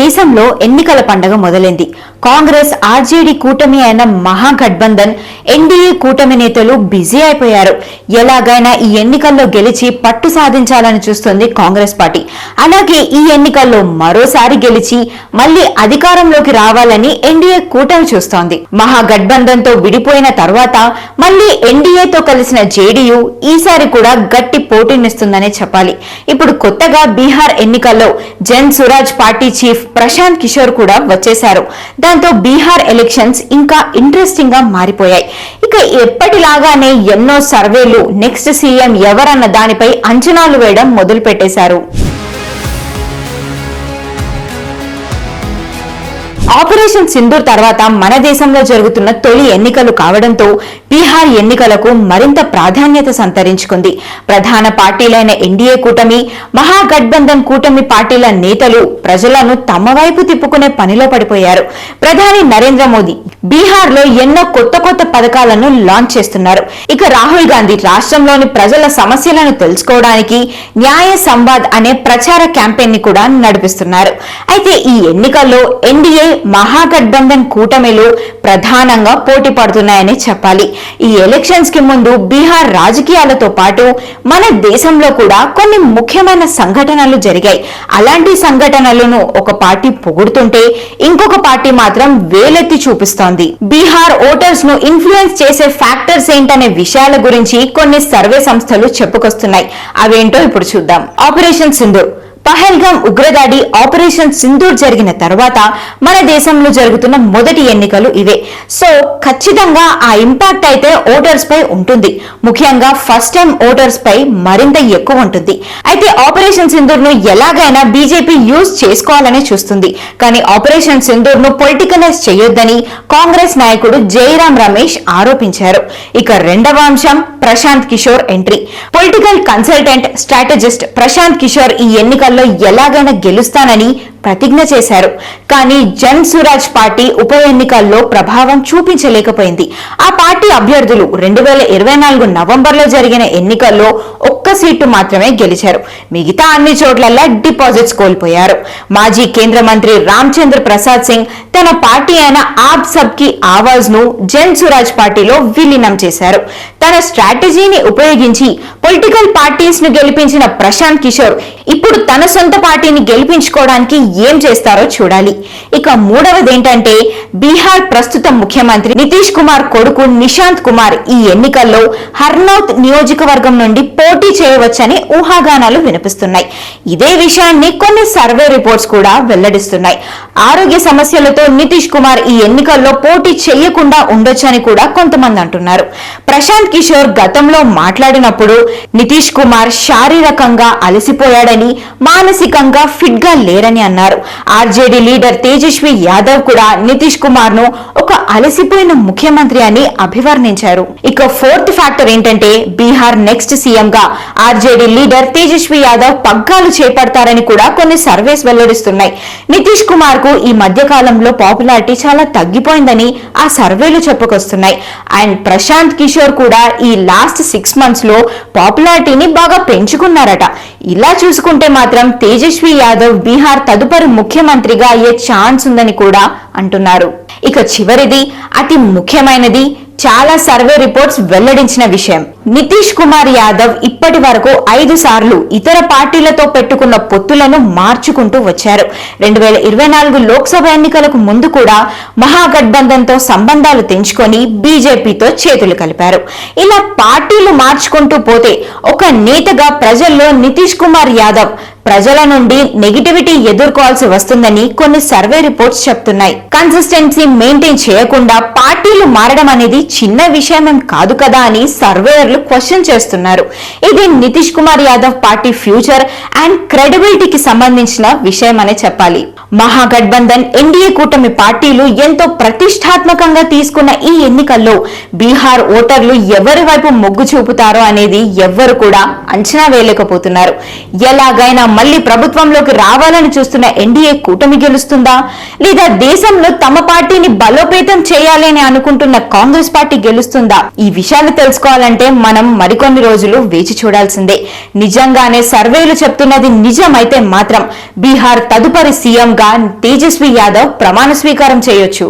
దేశంలో ఎన్నికల పండగ మొదలైంది. కాంగ్రెస్ ఆర్జేడీ కూటమి అయిన మహాగఠబంధన్ ఎన్డీఏ కూటమి నేతలు బిజీ అయిపోయారు. ఎలాగైనా ఈ ఎన్నికల్లో గెలిచి పట్టు సాధించాలని చూస్తుంది కాంగ్రెస్ పార్టీ. అలాగే ఈ ఎన్నికల్లో మరోసారి గెలిచి మళ్ళీ అధికారంలోకి రావాలని ఎన్డీఏ కూటమి చూస్తోంది. మహాగఠబంధన్తో విడిపోయిన తర్వాత మళ్ళీ ఎన్డీఏతో కలిసిన జేడీయూ ఈసారి కూడా గట్టి పోటీనిస్తుందనే చెప్పాలి. ఇప్పుడు కొత్తగా బీహార్ ఎన్నికల్లో జన్ సురాజ్ పార్టీ చీఫ్ ప్రశాంత్ కిషోర్ కూడా వచ్చేశారు. దాంతో బీహార్ ఎలక్షన్స్ ఇంకా ఇంట్రెస్టింగ్గా మారిపోయాయి. ఇక ఎప్పటిలాగానే ఎన్నో సర్వేలు నెక్స్ట్ సీఎం ఎవరన్న దానిపై అంచనాలు వేయడం మొదలు పెట్టేశారు ఆపరేషన్ సింధూర్ తర్వాత మన దేశంలో జరుగుతున్న తొలి ఎన్నికలు కావడంతో బీహార్ ఎన్నికలకు మరింత ప్రాధాన్యత సంతరించుకుంది. ప్రధాన పార్టీలైన ఎన్డీఏ కూటమి మహాగఠబంధన్ కూటమి పార్టీల నేతలు ప్రజలను తమ వైపు తిప్పుకునే పనిలో పడిపోయారు. ప్రధాని నరేంద్ర మోదీ బీహార్లో ఎన్నో కొత్త కొత్త పథకాలను లాంచ్ చేస్తున్నారు. ఇక రాహుల్ గాంధీ రాష్ట్రంలోని ప్రజల సమస్యలను తెలుసుకోవడానికి న్యాయ సంవాద్ అనే ప్రచార క్యాంపెయిన్ని కూడా నడిపిస్తున్నారు. అయితే ఈ ఎన్నికల్లో ఎన్డీఏ మహాగఠబంధన్ కూటమిలు ప్రధానంగా పోటీ పడుతున్నాయని చెప్పాలి. ఈ ఎలక్షన్స్కి ముందు బీహార్ రాజకీయాలతో పాటు మన దేశంలో కూడా కొన్ని ముఖ్యమైన సంఘటనలు జరిగాయి. అలాంటి సంఘటనలను ఒక పార్టీ పొగుడుతుంటే ఇంకొక పార్టీ మాత్రం వేలెత్తి చూపిస్తోంది. బీహార్ ఓటర్స్ను ఇన్ఫ్లుయెన్స్ చేసే ఫ్యాక్టర్స్ ఏంటనే విషయాల గురించి కొన్ని సర్వే సంస్థలు చెప్పుకొస్తున్నాయి. అవేంటో ఇప్పుడు చూద్దాం. ఆపరేషన్ సింధూర్ పహల్గాం ఉగ్రదాడి ఆపరేషన్ సింధూర్ జరిగిన తర్వాత మన దేశంలో జరుగుతున్న మొదటి ఎన్నికలు ఇవే. సో ఖచ్చితంగా ఆ ఇంపాక్ట్ అయితే ఓటర్స్ పై ఉంటుంది. ముఖ్యంగా ఫస్ట్ టైం ఓటర్స్ పై మరింత ఎక్కువ ఉంటుంది. అయితే ఆపరేషన్ సింధూర్ను ఎలాగైనా బీజేపీ యూజ్ చేసుకోవాలని చూస్తుంది. కానీ ఆపరేషన్ సింధూర్ను పొలిటికలైజ్ చేయొద్దని కాంగ్రెస్ నాయకుడు జయరాం రమేష్ ఆరోపించారు. ఇక రెండవ అంశం Prashant Kishor entry. Political consultant strategist Prashant Kishor ఈ ఎన్నికలు ఎన్నికల్లో ఎలాగైనా గెలుస్తానని ప్రతిజ్ఞ చేశారు. కానీ జన్ సురాజ్ పార్టీ ఉప ఎన్నికల్లో ప్రభావం చూపించలేకపోయింది. ఆ పార్టీ అభ్యర్థులు రెండు వేల ఇరవై నాలుగు నవంబర్లో జరిగిన ఎన్నికల్లో ఒక్క సీటు మాత్రమే గెలిచారు. మిగతా అన్ని చోట్లల్లా డిపాజిట్స్ కోల్పోయారు. మాజీ కేంద్ర మంత్రి రామచంద్ర ప్రసాద్ సింగ్ తన పార్టీ అయిన ఆప్ సబ్కి ఆవాజ్ను జన్ సురాజ్ పార్టీలో విలీనం చేశారు. తన స్ట్రాటజీని ఉపయోగించి పొలిటికల్ పార్టీస్ను గెలిపించిన ప్రశాంత్ కిషోర్ ఇప్పుడు తన సొంత పార్టీని గెలిపించుకోవడానికి ఏం చేస్తారో చూడాలి. ఇక మూడవది ఏంటంటే బీహార్ ప్రస్తుత ముఖ్యమంత్రి నితీష్ కుమార్ కొడుకు నిశాంత్ కుమార్ ఈ ఎన్నికల్లో హర్నౌత్ నియోజకవర్గం నుండి పోటీ చేయవచ్చని ఊహాగానాలు వినిపిస్తున్నాయి. ఇదే విషయాన్ని కొన్ని సర్వే రిపోర్ట్స్ కూడా వెల్లడిస్తున్నాయి. ఆరోగ్య సమస్యలతో నితీష్ కుమార్ ఈ ఎన్నికల్లో పోటీ చేయకుండా ఉండొచ్చని కూడా కొంతమంది అంటున్నారు. ప్రశాంత్ కిషోర్ గతంలో మాట్లాడినప్పుడు నితీష్ కుమార్ శారీరకంగా అలసిపోయాడని మానసికంగా ఫిట్గా లేరని అన్నారు. ఆర్జేడీ లీడర్ తేజస్వి యాదవ్ కూడా నితీష్ కుమార్ను ఒక అలసిపోయిన ముఖ్యమంత్రి అని అభివర్ణించారు. ఇక ఫోర్త్ ఫ్యాక్టర్ ఏంటంటే బీహార్ నెక్స్ట్ సీఎం గా ఆర్జేడీ లీడర్ తేజస్వి యాదవ్ పగ్గాలు చేపడతారని కూడా కొన్ని సర్వేస్ వెల్లడిస్తున్నాయి. నితీష్ కుమార్కు ఈ మధ్య కాలంలో పాపులారిటీ చాలా తగ్గిపోయిందని ఆ సర్వేలు చెప్పుకొస్తున్నాయి. అండ్ ప్రశాంత్ కిషోర్ కూడా ఈ లాస్ట్ సిక్స్ మంత్స్లో పాపులారిటీని బాగా పెంచుకున్నారట. ఇలా చూసుకుంటే మాత్రం తేజస్వి యాదవ్ బీహార్ తదుపరి ముఖ్యమంత్రిగా అయ్యే ఛాన్స్ ఉందని కూడా అంటున్నారు. ఇక చివరిది అతి ముఖ్యమైనది చాలా సర్వే రిపోర్ట్స్ వెల్లడించిన విషయం. నితీష్ కుమార్ యాదవ్ ఇప్పటి వరకు ఐదు సార్లు ఇతర పార్టీలతో పెట్టుకున్న పొత్తులను మార్చుకుంటూ వచ్చారు. రెండు వేల ఇరవై నాలుగు లోక్సభ ఎన్నికలకు ముందు కూడా మహాగఠబంధన్తో సంబంధాలు తెంచుకొని బీజేపీతో చేతులు కలిపారు. ఇలా పార్టీలు మార్చుకుంటూ పోతే ఒక నేతగా ప్రజల్లో నితీష్ కుమార్ యాదవ్ ప్రజల నుండి నెగిటివిటీ ఎదుర్కోవాల్సి వస్తుందని కొన్ని సర్వే రిపోర్ట్స్ చెప్తున్నాయి. కన్సిస్టెన్సీ మెయింటైన్ చేయకుండా పార్టీలు మారడం అనేది చిన్న విషయం కాదు కదా అని సర్వేయర్లు క్వశ్చన్ చేస్తున్నారు. ఇది Nitish Kumar Yadav party future and క్రెడిబిలిటీకి సంబంధించిన విషయం అనే చెప్పాలి. మహాగఠబంధన్ ఎన్డీఏ కూటమి పార్టీలు ఎంతో ప్రతిష్టాత్మకంగా తీసుకున్న ఈ ఎన్నికల్లో బీహార్ ఓటర్లు ఎవరి వైపు మొగ్గు చూపుతారో అనేది ఎవ్వరు కూడా అంచనా వేయలేకపోతున్నారు. ఎలాగైనా మళ్ళీ ప్రభుత్వంలోకి రావాలని చూస్తున్న ఎన్డీఏ కూటమి గెలుస్తుందా? లేదా దేశంలో తమ పార్టీని బలోపేతం చేయాలని అనుకుంటున్న కాంగ్రెస్ పార్టీ గెలుస్తుందా? ఈ విషయాలు తెలుసుకోవాలంటే మనం మరికొన్ని రోజులు వేచి చూడాల్సిందే. నిజంగానే సర్వేలు చెప్తున్నది నిజమైతే మాత్రం బీహార్ తదుపరి సీఎంగా తేజస్వి యాదవ్ ప్రమాణ స్వీకారం చేయొచ్చు.